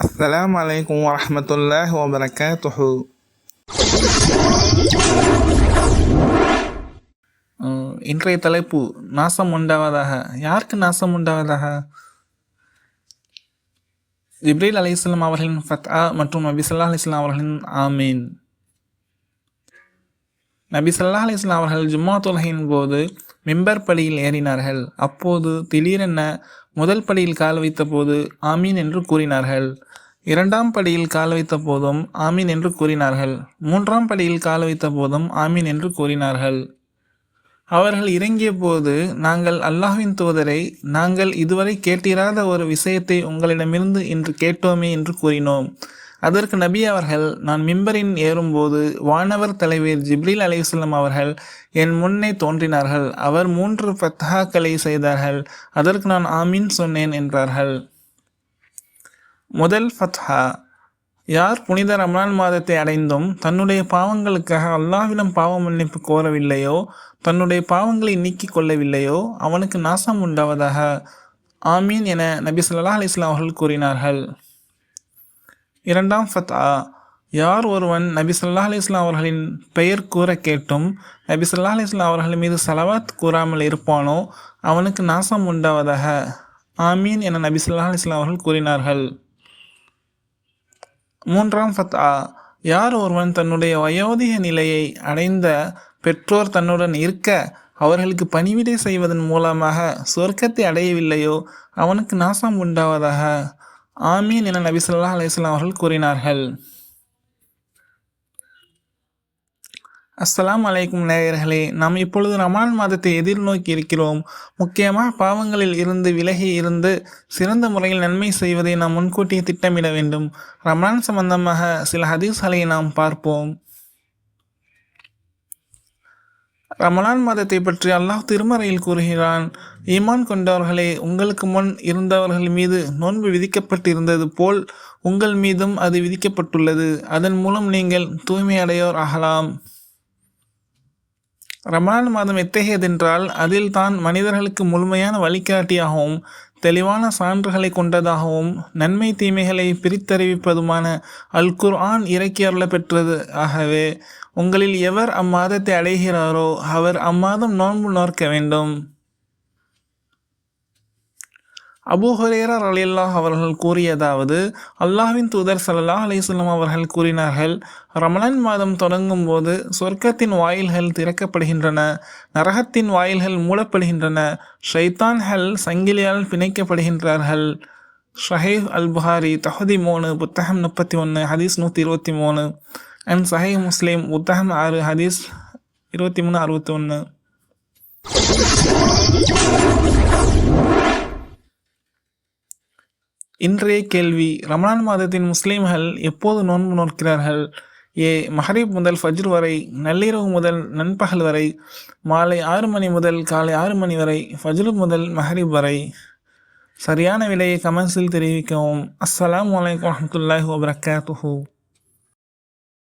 அஸ்லாம் வலைக்கம் வரமத்துல்லா வபரகாத்துஹு இன்றைய தலைப்பு நாசம் உண்டாவதாக. யாருக்கு நாசம் உண்டாவதாக? ஜிப்ரீல் அலி இஸ்லாம் அவர்களின் ஃபத்ஆ மற்றும் நபி சொல்லா அலி இஸ்லாம் அவர்களின் ஆமீன். நபி சொல்லா அலி இஸ்லாம் அவர்கள் ஜும்மா தொலகையின் போது மெம்பர் படியில் ஏறினார்கள். அப்போது திடீரென முதல் படியில் கால் வைத்தபோது ஆமீன் என்று கூறினார்கள். இரண்டாம் படியில் கால் வைத்த போதும் ஆமீன் என்று கூறினார்கள். மூன்றாம் படியில் கால் வைத்த போதும் ஆமீன் என்று கூறினார்கள். அவர்கள் இறங்கிய போது நாங்கள் அல்லாஹ்வின் தூதரை நாங்கள் இதுவரை கேட்டிராத ஒரு விஷயத்தை உங்களிடமிருந்து இன்று கேட்டோமே என்று கூறினோம். அதற்கு நபி அவர்கள் நான் மிம்பரின் ஏறும்போது வானவர் தலைவர் ஜிப்ரீல் அலைஹிஸ்ஸலாம் அவர்கள் என் முன்னே தோன்றினார்கள். அவர் மூன்று ஃபத்ஹாக்களை செய்தார்கள். அதற்கு நான் ஆமீன் சொன்னேன் என்றார்கள். முதல் ஃபத்ஹா யார் புனித ரமணான் மாதத்தை அடைந்தும் தன்னுடைய பாவங்களுக்காக அல்லாவிடம் பாவ மன்னிப்பு கோரவில்லையோ தன்னுடைய பாவங்களை நீக்கிக் கொள்ளவில்லையோ அவனுக்கு நாசம் உண்டாவதாக? ஆமீன் என நபி சொல்லா அலிஸ்லாம் அவர்கள் கூறினார்கள். இரண்டாம் ஃபத்ஆ யார் ஒருவன் நபி ஸல்லல்லாஹு அலைஹி அவர்களின் பெயர் கூற கேட்டும் நபி ஸல்லல்லாஹு அலைஹி அவர்கள் மீது சலவாத் கூறாமல் இருப்பானோ அவனுக்கு நாசம் உண்டாவதாக. ஆமீன் என நபி ஸல்லல்லாஹு அலைஹி அவர்கள் கூறினார்கள். மூன்றாம் ஃபத்ஆ யார் ஒருவன் தன்னுடைய வயோதிக நிலையை அடைந்த பெற்றோர் தன்னுடன் இருக்க அவர்களுக்கு பணிவிடை செய்வதன் மூலமாக சொர்க்கத்தை அடையவில்லையோ அவனுக்கு நாசம் உண்டாவதாக. ஆமீன் என நபி சொல்லா அலைஹி அவர்கள் கூறினார்கள். அஸ்லாம் அலைக்கும் நேயர்களே நாம் இப்பொழுது ரமான் மாதத்தை எதிர்நோக்கி இருக்கிறோம். முக்கியமாக பாவங்களில் இருந்து விலகி இருந்து சிறந்த முறையில் நன்மை செய்வதை நாம் முன்கூட்டியே திட்டமிட வேண்டும். ரமான் சம்பந்தமாக சில ஹதீஸ்களை நாம் பார்ப்போம். ரமலான் மாதத்தை பற்றி அல்லாஹ் திருமறையில் கூறுகிறான் ஈமான் கொண்டவர்களே உங்களுக்கு முன் இருந்தவர்கள் மீது நோன்பு விதிக்கப்பட்டிருந்தது போல் உங்கள் மீதும் அது விதிக்கப்பட்டுள்ளது. அதன் மூலம் நீங்கள் தூய்மை அடையோர் ஆகலாம். ரமலான் மாதம் எத்தகையதென்றால் அதில் தான் மனிதர்களுக்கு முழுமையான வழிகாட்டியாகவும் தெளிவான சான்றுகளை கொண்டதாகவும் நன்மை தீமைகளை பிரித்தறிவிப்பதுமான அல் குர்ஆன் இறக்கி அருள பெற்றது ஆகவே உங்களில் எவர் அம்மாதத்தை அடைகிறாரோ அவர் அம்மாதம் நோன்பு நோர்க்க வேண்டும். அபூ ஹுரேரா ரலியல்லாஹ் அவர்கள் கூறியதாவது அல்லாஹ்வின் தூதர் சல்லா அலிஸ்லாம் அவர்கள் கூறினார்கள் ரமணன் மாதம் தொடங்கும் போது சொர்க்கத்தின் வாயில்கள் திறக்கப்படுகின்றன நரகத்தின் வாயில்கள் மூடப்படுகின்றன ஷைத்தான்கள் சங்கிலியால் பிணைக்கப்படுகின்றார்கள். ஷஹீப் அல் புஹாரி தகுதி மூணு புத்தகம் முப்பத்தி ஒன்று ஹதீஸ் நூற்றி இருபத்தி மூணு. அண்ட் சஹீ முஸ்லீம் புத்தகம் ஆறு ஹதீஸ் இருபத்தி மூணு அறுபத்தி ஒன்று இன்றைய கேள்வி ரமணான் மாதத்தின் முஸ்லீம்கள் எப்போது நோன்பு நோக்கிறார்கள்? ஏ மஹரீப் முதல் ஃபஜ்ர் வரை நள்ளிரவு முதல் நண்பகல் வரை மாலை ஆறு மணி முதல் காலை ஆறு மணி வரை ஃபஜ்ரு முதல் மஹரீப் வரை? சரியான விலையை கமெண்ட்ஸில் தெரிவிக்கவும். அஸ்லாம் வலைக்கம் வரஹ்மத்துல்லாஹி வபரகாத்துஹு